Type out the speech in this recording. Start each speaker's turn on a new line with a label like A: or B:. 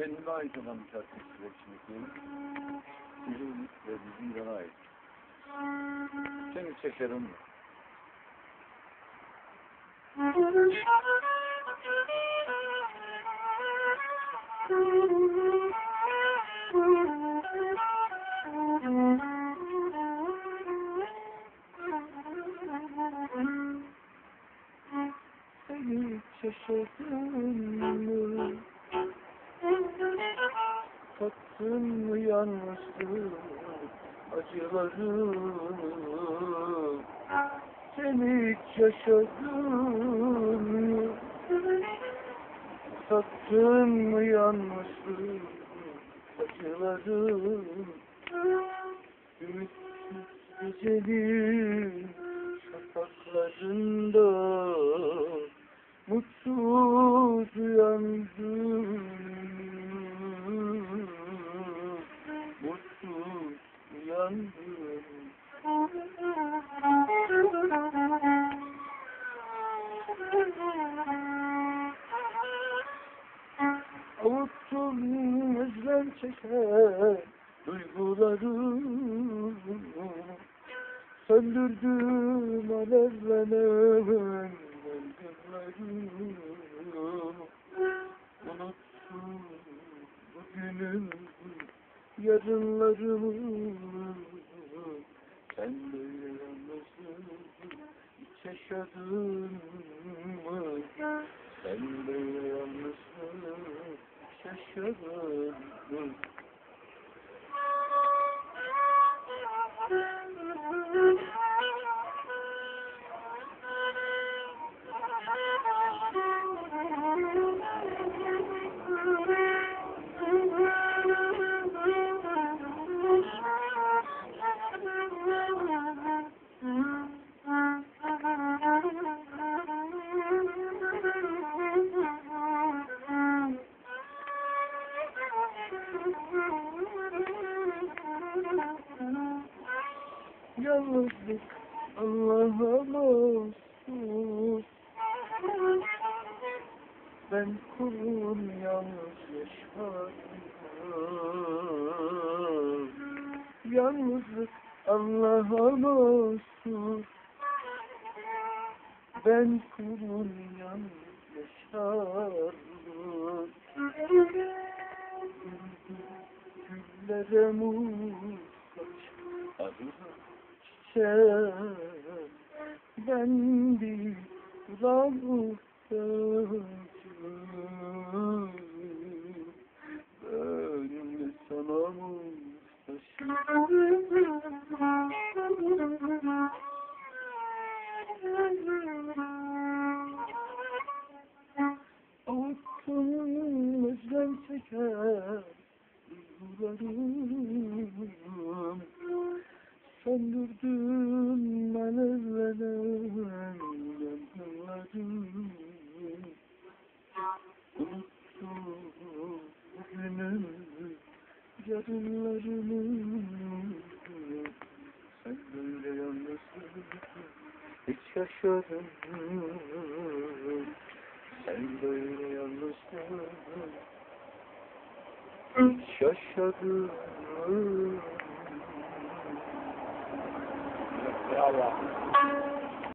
A: Kendime ait olan bir şarkı şimdi Bizim ve bizim bana ait. Seni çekerim. Seni şaşırdım Tattın mı yalnızlık acıları Seni hiç yaşadın mı Tattın mı yalnızlık acıları Ümitsiz gecenin uyandım Avuttum özlem çeker duygularım Söndürdüm alevlenen yangınlarım yarınlarımı Sen böyle yalnızsın hiç yaşadın mı? Sen böyle yalnızsın hiç yaşadın mı? Yalnızlık Allah'a Ben kulun yalnız yaşarım Yalnızlık Allah'a mahsus Ben kulun yalnız yaşarım Güllere muhtaç arılar çiçek Ben bir kula muhtacım Ben sana muhtaçım Avuttum özlem çeker Söndürdüm alevlenen yangınlarım Unuttum bugünün yarınlarımı Sen böyle yalnızsın. Hiç yaşadın mı? Sen böyle yalnızsın. Hiç yaşadın
B: Bravo.